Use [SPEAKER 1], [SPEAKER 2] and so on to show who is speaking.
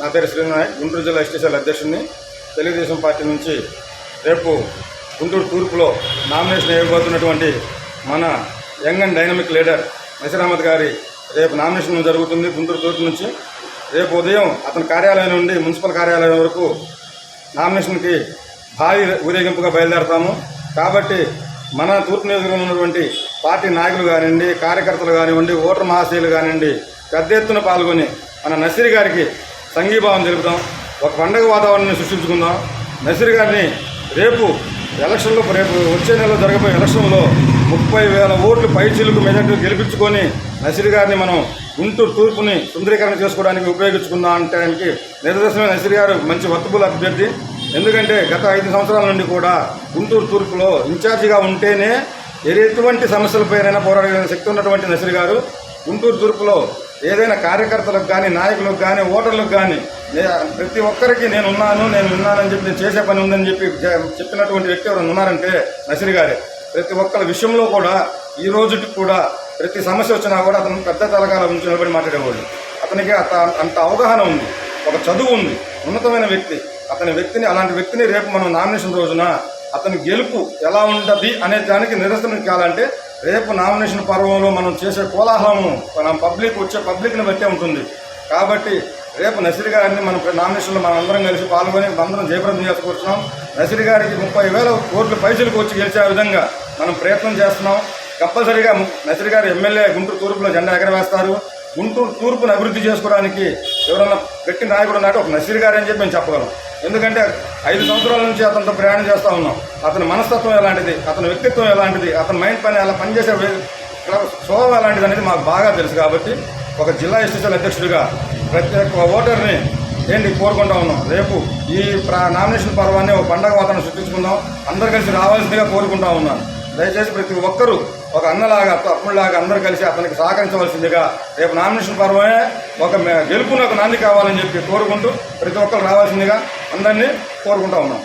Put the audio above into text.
[SPEAKER 1] నా పేరు శ్రీనాయక్ గుంటూరు జిల్లా ఎస్టీసీఎల్ అధ్యక్షుడిని. తెలుగుదేశం పార్టీ నుంచి రేపు గుంటూరు తూర్పులో నామినేషన్ వేయబోతున్నటువంటి మన young and dynamic leader Naseer Ahmed గారి రేపు నామినేషన్ జరుగుతుంది గుంటూరు తూర్పు నుంచి. రేపు ఉదయం అతని కార్యాలయం నుండి మున్సిపల్ కార్యాలయం వరకు నామినేషన్కి భారీ ఊరేగింపుగా బయలుదేరతాము. కాబట్టి మన తూర్పు నియోజకవర్గంలో ఉన్నటువంటి పార్టీ నాయకులు కానివ్వండి కార్యకర్తలు కానివ్వండి ఓటర్ మహాశయులు కానివ్వండి పెద్ద ఎత్తున పాల్గొని మన నసీర్ గారికి సంఘీభావం తెలుపుదాం ఒక పండగ వాతావరణాన్ని సృష్టించుకుందాం. నసీర్ గారిని రేపు ఎలక్షన్లో రేపు వచ్చే నెలలో జరగబోయే ఎలక్షన్లో ముప్పై వేల ఓట్లు పైచీలకు మెజార్టీ గెలిపించుకొని నసీర్ గారిని మనం గుంటూరు తూర్పుని సుందరీకరణ చేసుకోవడానికి ఉపయోగించుకుందాం అంటానికి నిదర్శనమైన నసీర్ గారు మంచి వర్తబుల్ అభ్యర్థి. ఎందుకంటే గత ఐదు సంవత్సరాల నుండి కూడా గుంటూరు తూర్పులో ఇన్ఛార్జిగా ఉంటేనే ఎటువంటి సమస్యలపైనైనా పోరాడగలిగిన శక్తి ఉన్నటువంటి నసీర్ గారు. గుంటూరు తూర్పులో ఏదైనా కార్యకర్తలకు కానీ నాయకులకు కానీ ఓటర్లకు కానీ ప్రతి ఒక్కరికి నేను ఉన్నాను నేను ఉన్నానని చెప్పి నేను చేసే పని ఉందని చెప్పి చెప్పినటువంటి వ్యక్తి ఎవరైనా ఉన్నారంటే నసిరి గారే. ప్రతి ఒక్కరి విషయంలో కూడా ఈ రోజుకి కూడా ప్రతి సమస్య వచ్చినా కూడా అతను పెద్ద తలకాల నుంచి నిలబడి మాట్లాడేవాడు. అతనికి అత అంత అవగాహన ఉంది ఒక చదువు ఉంది ఉన్నతమైన వ్యక్తి. అతని వ్యక్తిని అలాంటి వ్యక్తిని రేపు మనం నామినేషన్ రోజున అతని గెలుపు ఎలా ఉంటుంది అనే దానికి నిరసన కావాలంటే రేపు నామినేషన్ పర్వంలో మనం చేసే కోలాహలము మన పబ్లిక్ వచ్చే పబ్లిక్ని బట్టే ఉంటుంది. కాబట్టి రేపు నసిరి గారిని మన నామినేషన్లో మనం అందరం కలిసి పాల్గొని అందరం జయప్రదం చేసుకొచ్చున్నాం నసిరి గారికి ముప్పై వేల కోట్ల పైసలకు వచ్చి గెలిచే విధంగా మనం ప్రయత్నం చేస్తున్నాం. కంపల్సరీగా నసిరి గారు ఎమ్మెల్యే గుంటూరు తూర్పులో జెండా ఎగరవేస్తారు. గుంటూరు తూర్పును అభివృద్ధి చేసుకోవడానికి ఎవరన్నా గట్టి నాయకుడు ఉన్నాడు ఒక నసీర్ గారు అని చెప్పి మేము చెప్పగలం. ఎందుకంటే ఐదు సంవత్సరాల నుంచి అతనితో ప్రయాణం చేస్తూ ఉన్నాం. అతని మనస్తత్వం ఎలాంటిది? అతని వ్యక్తిత్వం ఎలాంటిది? అతని మైండ్ పని అలా పనిచేసే స్వభావం ఎలాంటిది అనేది మాకు బాగా తెలుసు కాబట్టి ఒక జిల్లా ఎస్టీసీల అధ్యక్షుడిగా ప్రతి ఒక్క ఓటర్ని ఏంటి కోరుకుంటా ఉన్నాం. రేపు ఈ ప్రా నామినేషన్ పర్వాన్ని ఒక పండగ వాతావరణం సృష్టించుకుందాం. అందరు కలిసి రావాల్సిందిగా కోరుకుంటా ఉన్నాను. దయచేసి ప్రతి ఒక్కరూ ఒక అన్నలాగా తమ్ముళ్ళలాగా అందరూ కలిసి అతనికి సహకరించవలసిందిగా రేపు నామినేషన్ పర్వమే ఒక మే- గెలుపునకు నాంది కావాలని చెప్పి కోరుకుంటూ ప్రతి ఒక్కరు రావాల్సిందిగా అందరినీ కోరుకుంటా ఉన్నాం.